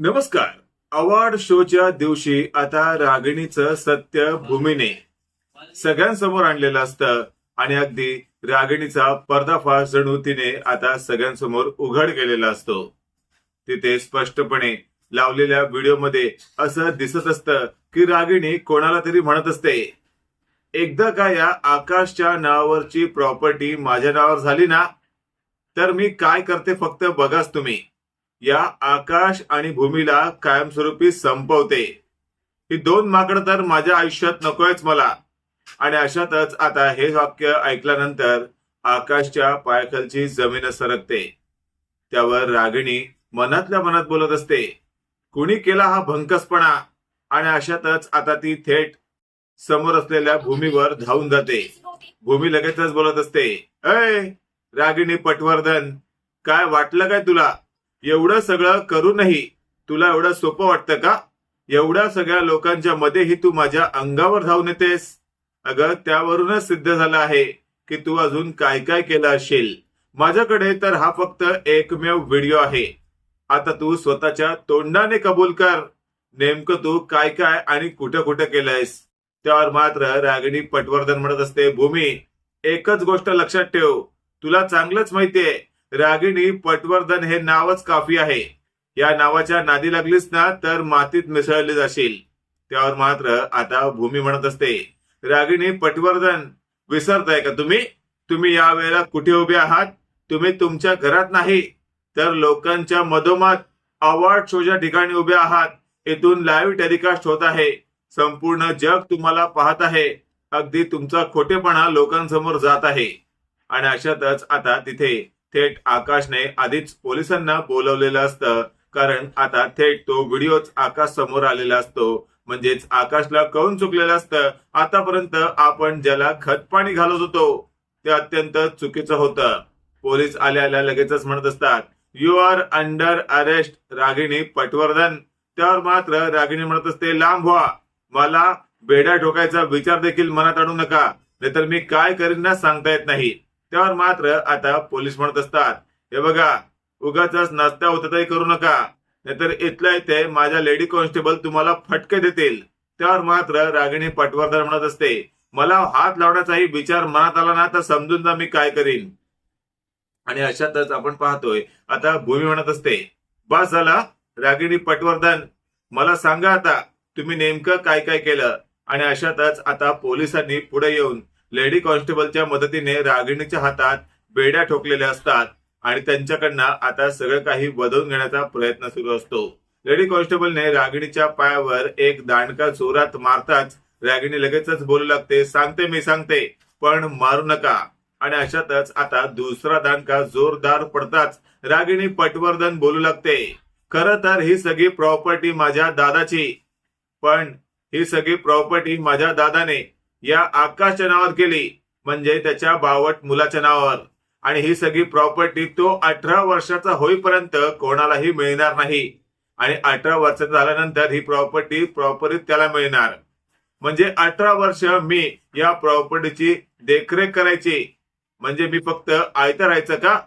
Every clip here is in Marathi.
नमस्कार. अवॉर्ड शोच्या दिवशी आता रागिणीचं सत्य भूमीने. सगळ्यांसमोर आणलेलं असतं आणि अगदी रागिणीचा पर्दाफाश जणू तिने आता सगळ्यांसमोर उघड केलेला असतो. तिथे स्पष्टपणे लावलेल्या व्हिडिओमध्ये असं दिसत असतं की रागिणी कोणाला तरी म्हणत असते. एकदा का या आकाशच्या नावावरची प्रॉपर्टी माझ्या नावावर झाली ना तर मी काय करते फक्त बघाच तुम्ही. या आकाश आणि भूमीला कायमस्वरूपी संपवते. ही दोन माकडं तर माझ्या आयुष्यात नकोयच मला. आणि अशातच आता हे वाक्य ऐकल्यानंतर आकाशच्या पायाखालची जमीन सरकते. त्यावर रागिणी मनातल्या मनात बोलत असते कुणी केला हा भंकसपणा? आणि अशातच आता ती थेट समोर असलेल्या भूमीवर धावून जाते. भूमी लगेचच बोलत असते अय रागिणी पटवर्धन काय वाटलं काय तुला? एवढं सगळं करूनही तुला एवढं सोपं वाटतं का? एवढ्या सगळ्या लोकांच्या मध्येही तू माझ्या अंगावर धावून येतेस. अगं त्यावरूनच सिद्ध झालं आहे की तू अजून काय काय केलं असेल. माझ्याकडे तर हा फक्त एकमेव व्हिडिओ आहे. आता तू स्वतःच्या तोंडाने कबूल कर. नेमकं तू काय काय आणि कुठं कुठं केलंयस? त्यावर मात्र रागिणी पटवर्धन म्हणत असते भूमी एकच गोष्ट लक्षात ठेव. तुला चांगलंच माहितीये. रागिणी पटवर्धन हे नावच काफी आहे. या नावाच्या नादी लागलीस ना तर मातीत मिसळली जाशील. त्यावर मात्र आता भूमी म्हणत असते. रागिणी पटवर्धन विसरताय का तुम्ही? तुम्ही या वेळेला कुठे उभे आहात? तुम्ही तुमच्या घरात नाही. तर लोकांच्या मधोमध अवॉर्ड शोच्या ठिकाणी उभे आहात. इथून लाईव्ह टेलिकास्ट होत आहे. संपूर्ण जग तुम्हाला पाहत आहे. अगदी तुमचा खोटेपणा लोकांसमोर जात आहे. आणि अशातच आता तिथे थेट आकाशने आधीच पोलिसांना बोलवलेलं असतं. कारण आता थेट तो व्हिडिओच आकाश समोर आलेला असतो. म्हणजेच आकाशला कळून चुकलेलं असतं. आतापर्यंत आपण ज्याला खतपाणी घालत होतो ते अत्यंत चुकीचं होतं. पोलीस आल्या आल्या लगेचच म्हणत असतात you are under arrest Ragini Patwardhan. त्यावर मात्र रागिणी म्हणत असते लांब व्हा. मला बेडा ठोकायचा विचार देखील मनात आणू नका. नाहीतर मी काय करीन ना सांगता येत नाही. त्यावर मात्र आता पोलीस म्हणत असतात. हे बघा उगाच नाश्ता होतताही करू नका. नाहीतर इथल्या इथे माझ्या लेडी कॉन्स्टेबल तुम्हाला फटके देतील. त्यावर मात्र रागिणी पटवर्धन म्हणत असते. मला हात लावण्याचाही विचार मनात आला ना तर समजून जा मी काय करीन. आणि अशातच आपण पाहतोय आता भूमी म्हणत असते बस झाला रागिणी पटवर्धन. मला सांगा आता तुम्ही नेमकं काय काय केलं? आणि अशातच आता पोलिसांनी पुढे येऊन लेडी कॉन्स्टेबलच्या मदतीने रागिणीच्या हातात बेड्या ठोकलेल्या असतात आणि त्यांच्याकडनं आता सगळं काही बदलून घेण्याचा प्रयत्न सुरू असतो. लेडी कॉन्स्टेबलने रागिणीच्या पायावर एक दांडका जोरात मारताच रागिणी लगेचच बोलू लागते सांगते मी सांगते पण मारू नका. आणि अशातच आता दुसरा दांडका जोरदार पडताच रागिणी पटवर्धन बोलू लागते खर तर ही सगळी प्रॉपर्टी माझ्या दादाची पण ही सगळी प्रॉपर्टी माझ्या दादाने या आकाशच्या नावावर केली. म्हणजे त्याच्या बावट मुलाच्या नावावर. आणि ही सगळी प्रॉपर्टी तो अठरा वर्षाचा होईपर्यंत कोणालाही मिळणार नाही. आणि अठरा वर्षाचा झाल्यानंतर ही प्रॉपर्टी प्रॉपर्टी त्याला मिळणार. म्हणजे अठरा वर्ष मी या प्रॉपर्टीची देखरेख करायची. म्हणजे मी फक्त आयतं राहायचं का?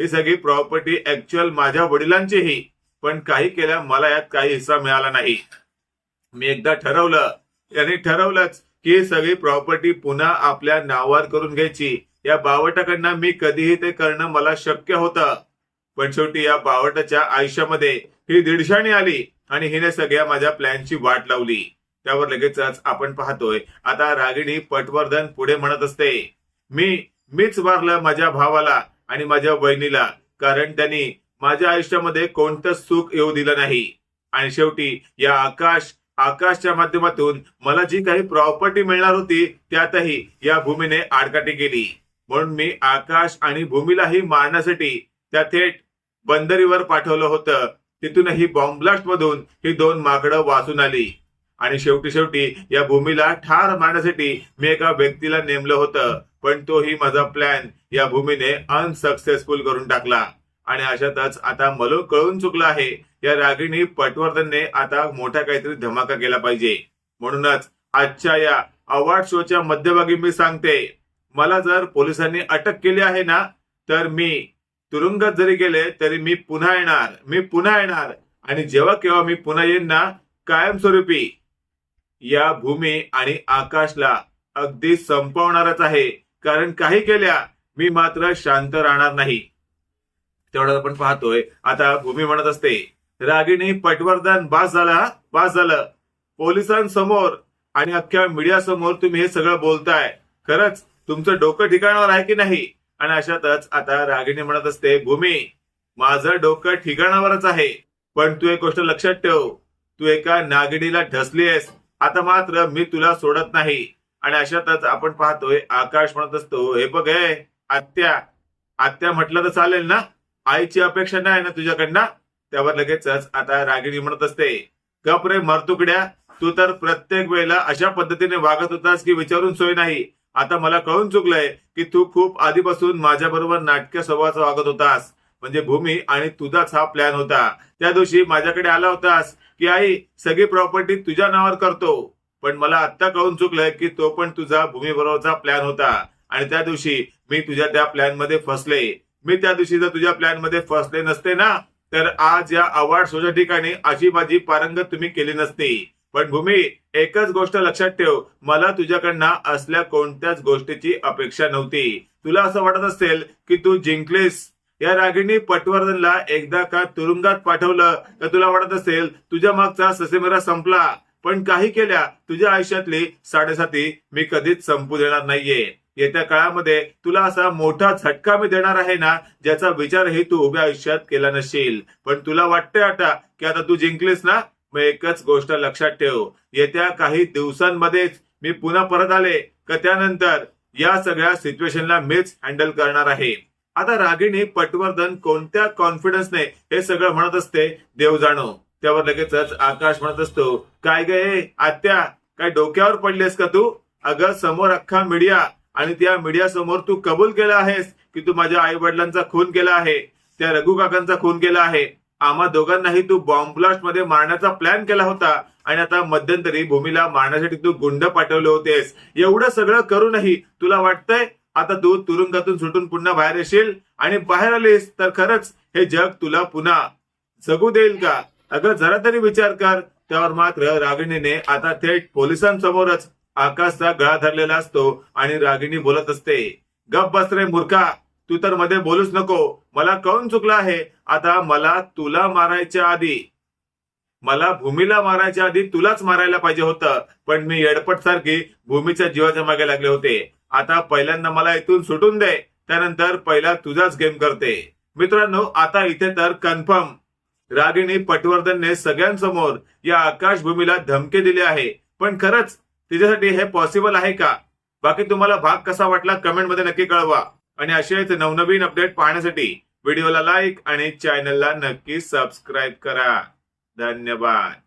ही सगळी प्रॉपर्टी ऍक्च्युअल माझ्या वडिलांचीही. पण काही केल्या मला यात काही हिस्सा मिळाला नाही. मी एकदा ठरवलं. यांनी ठरवलंच. की सगळी प्रॉपर्टी पुन्हा आपल्या नावावर करून घ्यायची. या बावटाकडनं मी कधीही ते करणं मला शक्य होतं. पण शेवटी या बावटाच्या आयुष्यामध्ये ही दीडशाणी आली आणि हिने सगळ्या माझ्या प्लॅनची वाट लावली. त्यावर लगेचच आपण पाहतोय. आता रागिणी पटवर्धन पुढे म्हणत असते मी मीच मारलं माझ्या भावाला आणि माझ्या बहिणीला कारण त्यांनी माझ्या आयुष्यामध्ये कोणतं सुख येऊ दिलं नाही. आणि शेवटी या आकाश आकाशच्या माध्यमातून मला जी काही प्रॉपर्टी मिळणार होती त्यातही या भूमीने आडकाठी केली. म्हणून मी आकाश आणि भूमीलाही मारण्यासाठी त्या थेट बंदरीवर पाठवलं होतं. तिथूनही बॉम्बलास्ट मधून ही दोन माकडं वाचून आली. आणि शेवटी शेवटी या भूमीला ठार मारण्यासाठी मी एका व्यक्तीला नेमलं होतं. पण तोही माझा प्लॅन या भूमीने अनसक्सेसफुल करून टाकला. आणि अशातच आता मला कळून चुकलं आहे. या रागिणी पटवर्धनने आता मोठा काहीतरी धमाका केला पाहिजे. म्हणूनच आजच्या या अवॉर्ड शोच्या मध्यभागी मी सांगते मला जर पोलिसांनी अटक केली आहे ना तर मी तुरुंगात जरी गेले तरी मी पुन्हा येणार मी पुन्हा येणार. आणि जेव्हा केव्हा मी पुन्हा येईन ना कायमस्वरूपी या भूमी आणि आकाशला अगदी संपवणारच आहे. कारण काही केल्या मी मात्र शांत राहणार नाही. तेवढं आपण पाहतोय. आता भूमी म्हणत असते रागिणी पटवर्धन बास झाला बास झालं. पोलिसांसमोर आणि अख्ख्या मीडिया समोर तुम्ही हे सगळं बोलताय. खरंच तुमचं डोकं ठिकाणावर आहे की नाही? आणि अशातच आता रागिणी म्हणत असते भूमी माझं डोकं ठिकाणावरच आहे. पण तू एक गोष्ट लक्षात ठेव. तू एका नागिणीला ढसलीयस आता मात्र मी तुला सोडत नाही. आणि अशातच आपण पाहतोय आकाश म्हणत असतो हे बघ हे आत्या. आत्या म्हटलं तर चालेल ना? आईची अपेक्षा नाही ना तुझ्याकडनं? त्यावर लगेचच आता रागिणी म्हणत असते. गप रे मरतुकड्या तू तर प्रत्येक वेळेला अशा पद्धतीने वागत होतास की विचारून सोय नाही. आता मला कळून चुकलंय की तू खूप आधीपासून माझ्या बरोबर नाटक स्वभावाचा वागत होतास. म्हणजे भूमी आणि तुझाच हा प्लॅन होता. त्या दिवशी माझ्याकडे आला होतास की आई सगळी प्रॉपर्टी तुझ्या नावावर करतो. पण मला आत्ता कळून चुकलंय की तो पण तुझा भूमी बरोबरचा प्लॅन होता. आणि त्या दिवशी मी तुझ्या त्या प्लॅनमध्ये फसले. मी त्या दिवशी जर तुझ्या प्लॅनमध्ये फसले नसते ना तर आज या अवॉर्ड शोच्या ठिकाणी अशी माझी पारंगत तुम्ही केली नसती. पण भूमी एकच गोष्ट लक्षात ठेव. मला तुझ्याकडनं असल्या कोणत्याच गोष्टीची अपेक्षा नव्हती. तुला असं वाटत असेल की तू जिंकलीस? या रागिणी पटवर्धनला एकदा का तुरुंगात पाठवलं तर तुला वाटत असेल तुझ्या मागचा ससेमेरा संपला. पण काही केल्या तुझ्या आयुष्यातली साडेसाती मी कधीच संपू देणार नाहीये. येत्या काळामध्ये तुला असा मोठा झटका मी देणार आहे ना ज्याचा विचारही तू उभ्या आयुष्यात केला नसेल. पण तुला वाटतंय आता की आता तू जिंकलीस ना मग एकच गोष्ट लक्षात ठेव. येत्या काही दिवसांमध्येच मी पुन्हा परत आले का त्यानंतर या सगळ्या सिच्युएशनला मीच हँडल करणार आहे. आता रागिणी पटवर्धन कोणत्या कॉन्फिडन्सने हे सगळं म्हणत असते? देव जाणो. त्यावर लगेचच आकाश म्हणत असतो काय गे आत्या काय डोक्यावर पडलेस का तू? अगं समोर अख्खा मीडिया आणि त्या मीडिया समोर तू कबूल केला आहेस की तू माझ्या आई वडिलांचा खून केला आहे त्या रघु काकांचा खून केला आहे? आम्हा दोघांनाही तू बॉम्ब ब्लास्टमध्ये मारण्याचा प्लॅन केला होता आणि आता मध्यंतरी भूमीला मारण्यासाठी तू गुंड पाठवले होतेस. एवढं सगळं करूनही तुला वाटतंय आता तू तुरुंगातून सुटून पुन्हा बाहेर येशील आणि बाहेर आलीस तर खरंच हे जग तुला पुन्हा जगू देईल का? अगं जरा तरी विचार कर. त्यावर मात्र रागिणीने आता थेट पोलिसांसमोरच आकाशचा गळा धरलेला असतो आणि रागिणी बोलत असते. गप बस रे मूर्खा तू तर मध्ये बोलूच नको. मला कळून चुकलं आहे. आता मला तुला मारायच्या आधी. मला भूमीला मारायच्या आधी तुलाच मारायला पाहिजे होतं. पण मी येडपट सारखी भूमीच्या जीवाच्या मागे लागले होते. आता पहिल्यांदा मला इथून सुटून दे. त्यानंतर पहिला तुझाच गेम करते. मित्रांनो आता इथे तर कन्फर्म. रागिणी पटवर्धनने सगळ्यांसमोर या आकाशभूमीला धमकी दिली आहे. पण खरंच तिच्यासाठी हे पॉसिबल आहे का? बाकी तुम्हाला भाग कसा वाटला कमेंटमध्ये नक्की कळवा. आणि असेच नवनवीन अपडेट पाहण्यासाठी व्हिडिओला लाईक आणि चॅनलला नक्की सबस्क्राईब करा. धन्यवाद.